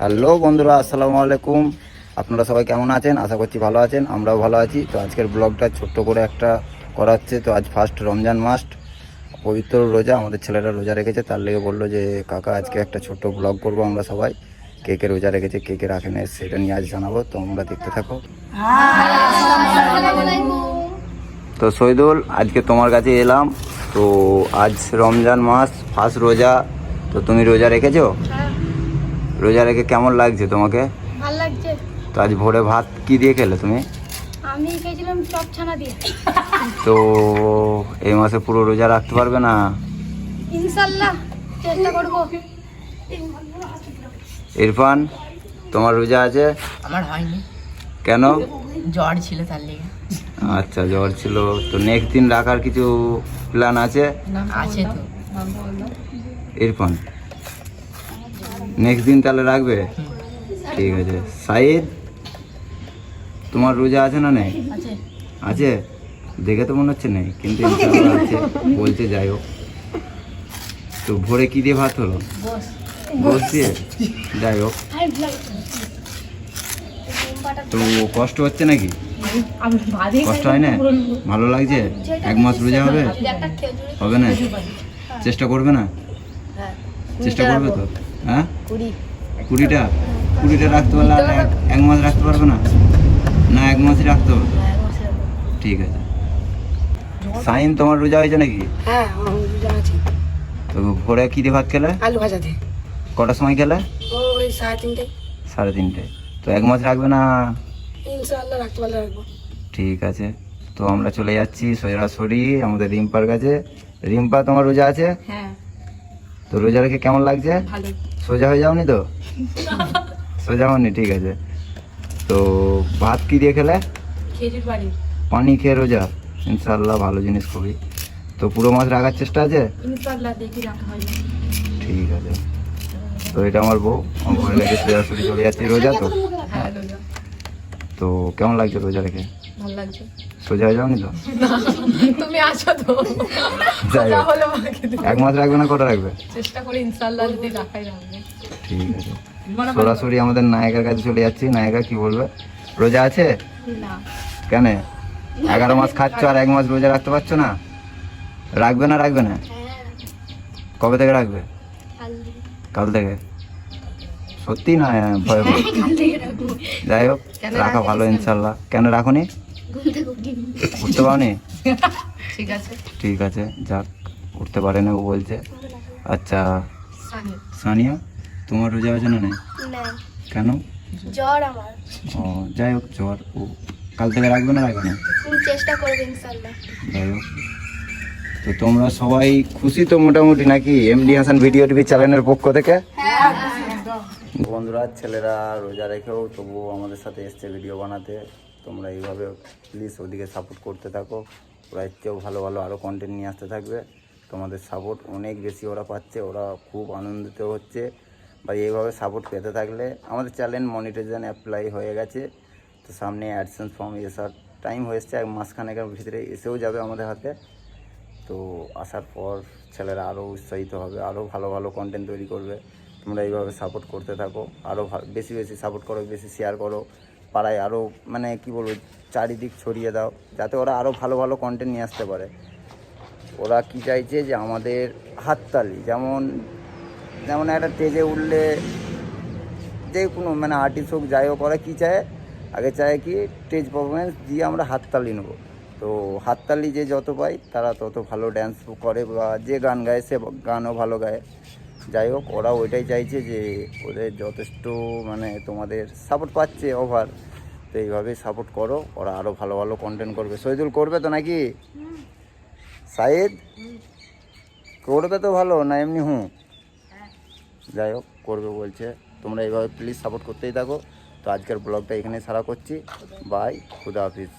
Hello বন্ধুরা, আসসালামু আলাইকুম। আপনারা সবাই কেমন আছেন? আশা করছি ভালো আছেন, আমরাও ভালো আছি। তো আজকের ব্লগটা ছোট্ট করে একটা করা হচ্ছে তো আজ ফার্স্ট রমজান মাস, পবিত্র রোজা। আমাদের ছেলেরা রোজা রেখেছে, তার লেগে বলল যে, কাকা, আজকে একটা ছোট্ট ব্লগ করব আমরা সবাই। কে কে রোজা রেখেছে, কে কে রাখে না সেটা নিয়ে আজ জানাব। তো আমরা দেখতে থাকো। তো শহীদুল আজকে তোমার কাছে এলাম। তো আজ রমজান মাস ফার্স্ট রোজা। তো তুমি রোজা রেখেছো? রোজা রেখে কেমন লাগছে তোমাকে? ভালো লাগছে। তো আজ ভোরে ভাত কি দিয়ে খেলে তুমি? আমি খেয়েছিলাম চপ ছানা দিয়ে। তো এই মাসে পুরো রোজা রাখতে পারবে না? ইনশাল্লাহ চেষ্টা করব। ইরফান তোমার রোজা আছে? আমার হয়নি। কেন? জ্বর ছিল তার লেগে। আচ্ছা জ্বর ছিল। তো নেক্সট দিন রাখার কিছু প্ল্যান আছে? আছে তো। ইরফান নেক্সট দিন তাহলে রাখবে? ঠিক আছে। সাইদ তোমার রোজা আছে না নেই? আছে। দেখে তো মনে হচ্ছে নেই কিন্তু আছে। বলছে যাই হোক। তো ভোরে কি দিয়ে ভাত হলো? গোস দিয়ে? যাই হোক। তো কষ্ট হচ্ছে নাকি? কষ্ট হয় না? ভালো লাগছে? এক মাস রোজা হবে? হবে না? চেষ্টা করবে না? চেষ্টা করবে তো? হ্যাঁ? কুড়িটা? কুড়িটা রাখতে পারলে আর এক- মাস রাখতে পারবে না? না এক মাসই রাখতে হবে। ঠিক আছে। সাইন তোমার রোজা হয়েছে নাকি? হ্যাঁ রোজা আছে। তো ভোরে কি দিয়ে ভাত খেলে? আলু ভাজা দিয়ে। কটার সময় খেলে? ওই সাড়ে তিনটে। সাড়ে তিনটে। তো এক মাস রাখবে না? ইনশাআল্লাহ রাখতে পারলে রাখব। ঠিক আছে। তো আমরা চলে যাচ্ছি সরাসরি আমাদের রিম্পার কাছে। রিম্পা তোমার রোজা আছে? হ্যাঁ। তো রোজা রেখে কেমন লাগছে? ভালো সোজা হয়ে যাওনি তো? সোজা হওনি ঠিক আছে। তো ভাত কি দিয়ে খেলে? পানি খেয়ে রোজা। ইনশাল্লাহ ভালো জিনিস খুবই। তো পুরো মাছ রাখার চেষ্টা আছে? ঠিক আছে। তো এটা আমার বউ। আমার বউয়ের কাছে সরাসরি চলে যাচ্ছি রোজা তো। হ্যাঁ তো কেমন লাগছে রোজা রেখে সোজা হয়ে যাওনি তো? তুমি আছো তো। এক মাস রাখবে না কটা রাখবে? চেষ্টা করি ইনশাল্লাহ যদি রাখাই রাখবে ঠিক আছে। সরাসরি আমাদের নায়িকার কাছে চলে যাচ্ছি। নায়িকা কি বলবে? রোজা আছে? কেন? এগারো মাস খাচ্ছ আর এক মাস রোজা রাখতে পারছ না? রাখবে না রাখবে না? কবে থেকে রাখবে? কাল থেকে। সত্যি না ভয়? যাই হোক রাখা ভালো ইনশাল্লাহ কেন রাখুনি? উঠতে পারোনি? ঠিক আছে। ঠিক আছে যাক উঠতে পারে না ও বলছে। আচ্ছা সানি সানিয়া? তোমার রোজা আছে না নেই? কেন? জ্বর আমার। ও যাই হোক জ্বর। ও কাল থেকে রাখবে না রাখবে না? চেষ্টা করবে ইনশাল্লাহ যাই হোক। তো তোমরা সবাই খুশি তো মোটামুটি নাকি এমডি হাসান ভিডিও টিভি চ্যানেলের পক্ষ থেকে? বন্ধুরা ছেলেরা রোজা রেখেও তবুও আমাদের সাথে এসছে ভিডিও বানাতে। তোমরা এইভাবে প্লিজ ওদিকে সাপোর্ট করতে থাকো। ওরা এর চেয়েও ভালো ভালো আরও কন্টেন্ট নিয়ে আসতে থাকবে। তোমাদের সাপোর্ট অনেক বেশি ওরা পাচ্ছে। ওরা খুব আনন্দিত হচ্ছে। বা এইভাবে সাপোর্ট পেতে থাকলে আমাদের চ্যানেল মনিটাইজেশন অ্যাপ্লাই হয়ে গেছে। তো সামনে অ্যাডসেন্স ফর্ম এসার টাইম হয়েছে এক মাসখানেকের ভিতরে এসেও যাবে আমাদের হাতে। তো আসার পর ছেলেরা আরও উৎসাহিত হবে আরও ভালো ভালো কন্টেন্ট তৈরি করবে। তোমরা এইভাবে সাপোর্ট করতে থাকো আরও বেশি বেশি সাপোর্ট করো, বেশি শেয়ার করো। পাড়ায় আরও মানে কি বলব, চারিদিক ছড়িয়ে দাও, যাতে ওরা আরও ভালো ভালো কন্টেন্ট নিয়ে আসতে পারে। ওরা কি চাইছে যে আমাদের হাততালি, যেমন যেমন একটা স্টেজে উঠলে যে কোনো মানে আর্টিস্ট হোক যাই হোক ওরা কী চায়? আগে চায় কি স্টেজ পারফরমেন্স দিয়ে আমরা হাততালি নেব। তো হাততালি যে যত পাই তারা তত ভালো ড্যান্স করে বা যে গান গায় সে গানও ভালো গায়। যাই হোক ওরা ওইটাই চাইছে যে ওদের যথেষ্ট মানে তোমাদের সাপোর্ট পাচ্ছে ওভার তো এইভাবেই সাপোর্ট করো ওরা আরও ভালো ভালো কন্টেন্ট করবে। শহীদুল করবে তো নাকি? সাইদ? করবে তো ভালো না এমনি হুঁ? যাই হোক, করবে বলছে। তোমরা এইভাবে প্লিজ সাপোর্ট করতেই থাকো। তো আজকের ব্লগটা এখানেই সারা করছি। বাই খুদা হাফিজ